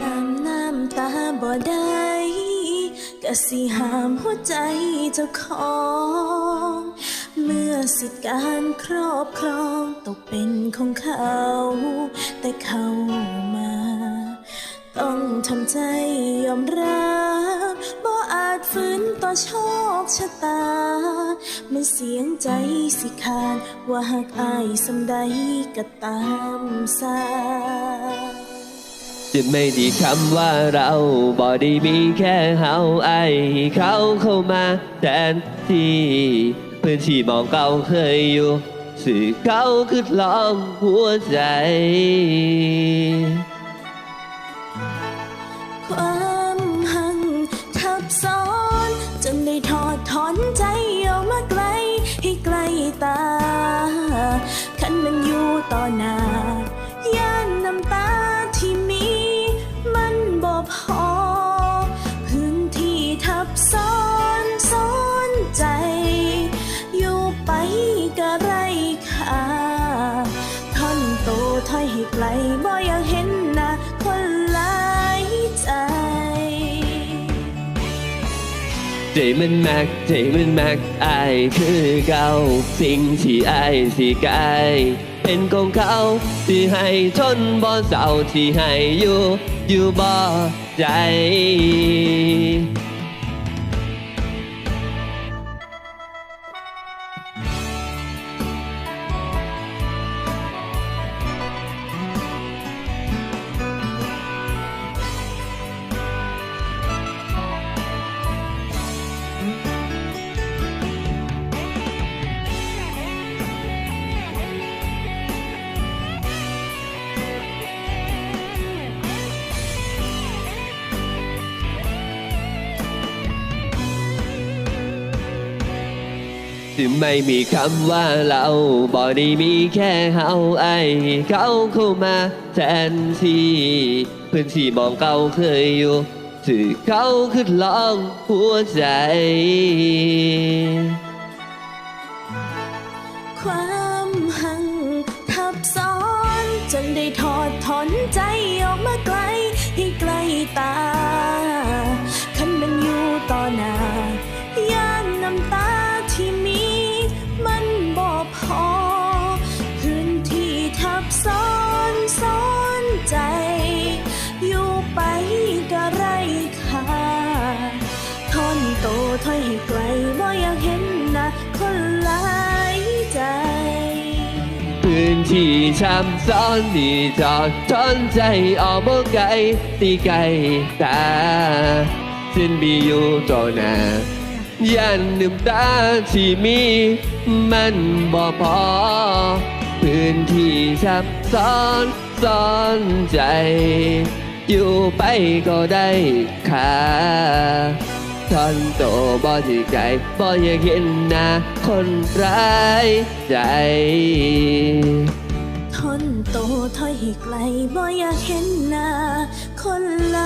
ตามน้ำตาบ่ได้ก็สิห้ามหัวใจเจ้าของ เมื่อสิทธิการครอบครองตกเป็นของเขา แต่เขามา ต้องทำใจยอมรับบ่อาจฝืนต่อโชคชะตา มันเสียงใจสิขาดว่าหากอายสำใดก็ตามสา จะไม่ดีคำว่าเราบ่ได้มีแค่เฮาไอเขาเข้ามาแทนที่เพื่อนที่มองเก่าเคยอยู่ สื่อเขาคือลองหัวใจ ความหังทับซ้อน จนได้ถอดถอนใจออกมาไกลให้ไกลตา คันมันอยู่ต่อหน้า พอ พื้นที่ทับซ้อนซ้อนใจ อยู่ไปก็ไรค่าท่อนโตถอยให้ไกลบ่อยากเห็นหน้าคนหลายใจ ใจมันมักใจมันมักอายคือเก่าสิ่งที่อายสิกาย เป็นของเขาที่ให้ทนบ่เศร้าที่ให้อยู่อยู่บ่ใจ ที่ไม่มีคำว่าเราบ่ได้มีแค่เฮาไอ้เขาเข้ามาแทนที่เพื่อนที่มองเก่าเคยอยู่สื่อเขาคือลองหัวใจ ความหังทับซ้อนจนได้ถอดถอนใจออกมาไกลให้ไกลตา คันมันอยู่ต่อหน้า พื้นที่ช้ำซ้อนนี่จอดทนใจออกบ่ไกลตีไกลตาสิ้นบีอยู่ต่อหน้ายันน้ำตาที่มีมันบ่พอ พื้นที่ซับซ้อนซ้อนใจ อยู่ไปก็ได้ค่า ทอนโตบ่ที่ไกลบ่อยากเห็นหน้าคนร้ายใจทนโตถอยให้ไกลบ่อยากเห็นหน้าคนล